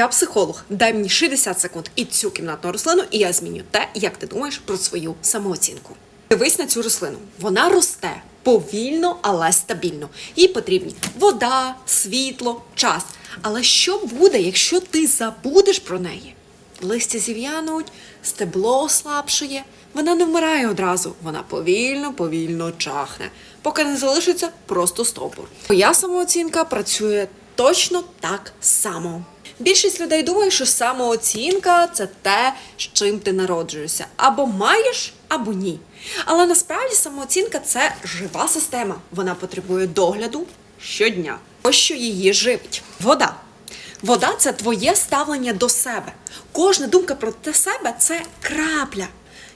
Я психолог, дай мені 60 секунд і цю кімнатну рослину, і я зміню те, як ти думаєш про свою самооцінку. Дивись на цю рослину. Вона росте повільно, але стабільно. Їй потрібні вода, світло, час. Але що буде, якщо ти забудеш про неї? Листя зів'януть, стебло ослабшує. Вона не вмирає одразу, вона повільно, повільно чахне, поки не залишиться просто стовбур. Моя самооцінка працює точно так само. Більшість людей думає, що самооцінка це те, з чим ти народжуєшся. Або маєш, або ні. Але насправді самооцінка це жива система. Вона потребує догляду щодня. Ось що її живить. Вода. Вода це твоє ставлення до себе. Кожна думка про те себе це крапля.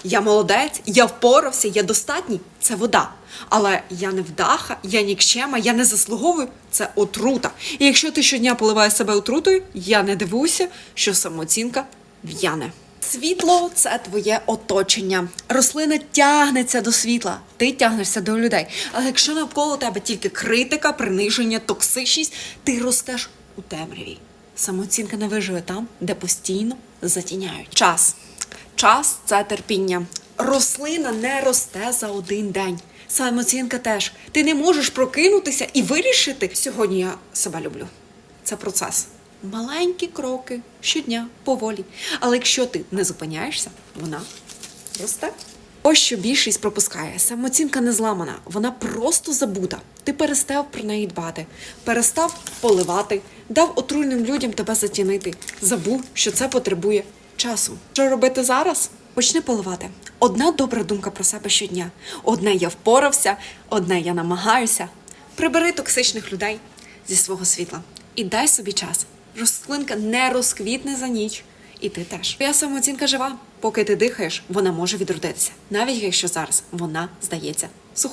Я молодець, я впорався, я достатній це вода. Але я не вдаха, я нікчема, я не заслуговую це отрута. І якщо ти щодня поливаєш себе отрутою, я не дивуюся, що самооцінка в'яне. Світло це твоє оточення. Рослина тягнеться до світла, ти тягнешся до людей. Але якщо навколо тебе тільки критика, приниження, токсичність, ти ростеш у темряві. Самооцінка не виживе там, де постійно затіняють. Час. Час це терпіння. Рослина не росте за один день. Самооцінка теж. Ти не можеш прокинутися і вирішити. Сьогодні я себе люблю. Це процес. Маленькі кроки щодня, поволі. Але якщо ти не зупиняєшся, вона росте. Ось що більшість пропускає. Самооцінка не зламана, вона просто забута. Ти перестав про неї дбати, перестав поливати, дав отруйним людям тебе затінити. Забув, що це потребує часу. Що робити зараз? Почни поливати. Одна добра думка про себе щодня. Одне я впорався, одне я намагаюся. Прибери токсичних людей зі свого світла і дай собі час. Рослинка не розквітне за ніч. І ти теж. Твоя самооцінка жива. Поки ти дихаєш, вона може відродитися, навіть якщо зараз вона здається сухою.